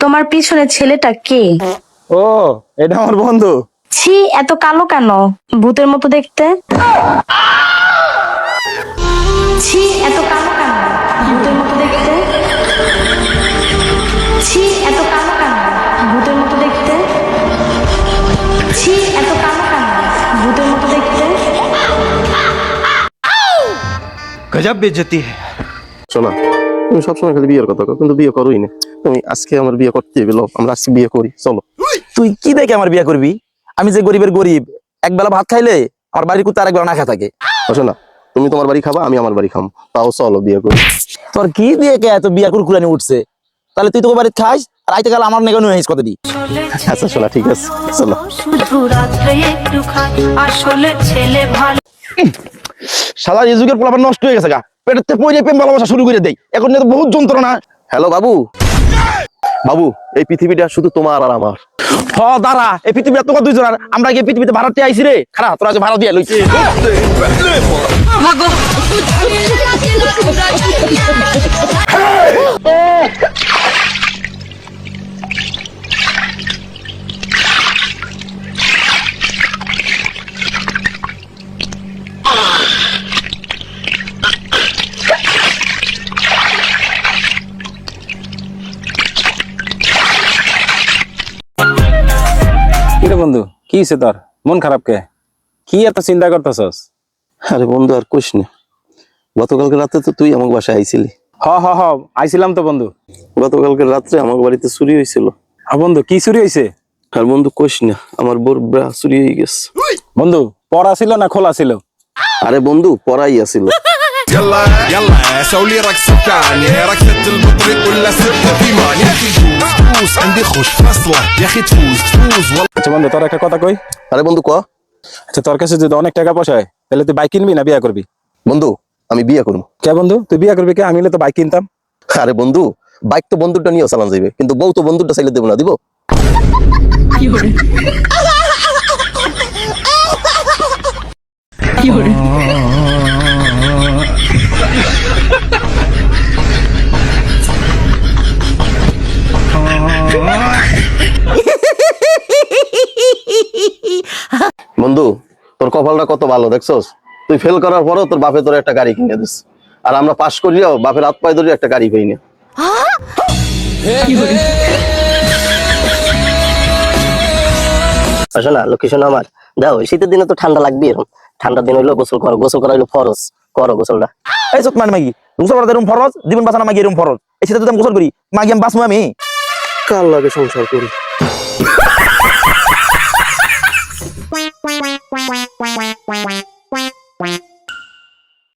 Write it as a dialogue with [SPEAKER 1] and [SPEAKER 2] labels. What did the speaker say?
[SPEAKER 1] তোমার পিছনে ছেলেটা কে?
[SPEAKER 2] ও এটা আমার বন্ধু।
[SPEAKER 1] ছি এত কালো কেন? ভূতের মতো দেখতে। ছি এত কালো কেন? ভূতের মতো দেখতে। ছি এত কালো কেন? ভূতের মতো দেখতে। ছি এত কালো কেন? ভূতের মতো দেখতে।
[SPEAKER 2] গজব বেজতি है
[SPEAKER 3] শোনা তুমি সবসময় খালি বিয়ের কথা কিন্তু বিয়ে করোই না। তুমি আজকে আমার বিয়ে করতে হবে লো, আমরা আজকে বিয়ে করি চলো।
[SPEAKER 4] তুই কি দেখে আমার বিয়ে করবি? আমি যে গরিবের গরিব এক বেলা ভাত খাইলে আমার বাড়ির কুত্তা আরেক বেলা না খেয়ে থাকে।
[SPEAKER 3] শোনা তুমি তোমার বাড়ি খাবা আমি আমার বাড়ি খাম। তাও চলো বিয়ে করি।
[SPEAKER 4] তোর কি দিয়ে কে এত বিয়া কুরকুরানি উঠছে? তাহলে তুই তোকে বাড়িতে খাইস আর আইতে গেলে আমার নেগানো হইস কত দি
[SPEAKER 3] আচ্ছা শোনা ঠিক আছে চলো।
[SPEAKER 4] সাদা এই যুগের পোলাপান নষ্ট হয়ে গেছে গা। পেটের থেকে পড়ে প্রেম ভালোবাসা শুরু করে দেয় এখন তো বহুত যন্ত্রণা।
[SPEAKER 3] হ্যালো বাবু। বাবু এই পৃথিবীটা শুধু তোমার আর আমার
[SPEAKER 4] হ দাঁড়া এই পৃথিবীটা তোমার দুইজন আমরা এই পৃথিবীতে ভারতে আইছি রে খারাপ তোরা ভারত দিয়ে লইছি
[SPEAKER 2] বন্ধু কি হইছে তোর মন খারাপ কে কি এত চিন্তা করতেছস
[SPEAKER 3] আরে বন্ধু আর কোশ না গতকালকে রাতে তো তুই আমার বাসায় আইছিলি
[SPEAKER 2] হ হ হ আইছিলাম তো বন্ধু
[SPEAKER 3] গতকালকে রাত্রে আমার বাড়িতে চুরি হয়েছিল
[SPEAKER 2] আর বন্ধু কি চুরি হইছে
[SPEAKER 3] আর বন্ধু কোশ না আমার বোর ব্রা চুরি হয়ে গেছে
[SPEAKER 2] বন্ধু পড়া ছিল না খোলা ছিল
[SPEAKER 3] আরে বন্ধু পড়াই আছিল
[SPEAKER 5] يلا يلا سوي لي رقصة تانية رقصة البطريق ولا ستة في مان يا اخي فوز فوز عندي خوش فصلة يا اخي تفوز تفوز والله
[SPEAKER 2] আচ্ছা বন্ধু তোর একটা কথা কই?
[SPEAKER 3] আরে বন্ধু ক?
[SPEAKER 2] আচ্ছা তোর কাছে যদি অনেক টাকা পয়সা হয় তাহলে তুই বাইক কিনবি না বিয়া করবি?
[SPEAKER 3] বন্ধু আমি বিয়ে করব।
[SPEAKER 2] কে বন্ধু? তুই বিয়া করবি কে? আমি হলে তো বাইক কিনতাম।
[SPEAKER 3] আরে বন্ধু বাইক তো বন্ধুটা নিয়েও চালান যাবে কিন্তু বউ তো বন্ধুটা চাইলে দেবো না দিব? বন্ধু তোর কপালটা কত ভালো দেখছস? তুই ফেল করার পরও তোর বাপে তোর একটা গাড়ি কিনে দিস। আর আমরা পাশ করিয়াও বাপের হাত পায়ে ধরে একটা গাড়ি পাই না।
[SPEAKER 6] আসো না লোকেশন আমার। দাও শীতের দিনে তো ঠান্ডা লাগবে এরকম ঠান্ডার দিন হইল গোসল করো গোসল করা হইল ফরজ। করো গোসলটা।
[SPEAKER 4] এই চোখ মানে মাগি গোসল করা এরকম ফরজ জীবন বাঁচানো মাগি এরকম ফরজ। এই শীতে যদি আমি গোসল করি মাগি আমি বাঁচবো আমি।
[SPEAKER 3] কার লাগে সংসার করি?